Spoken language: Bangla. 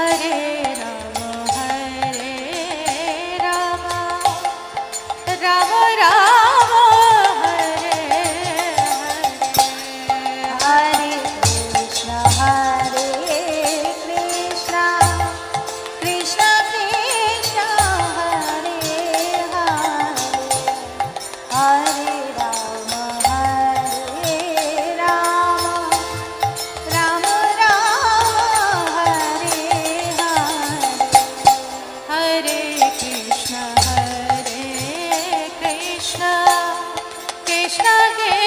हरे কৃষ্ণ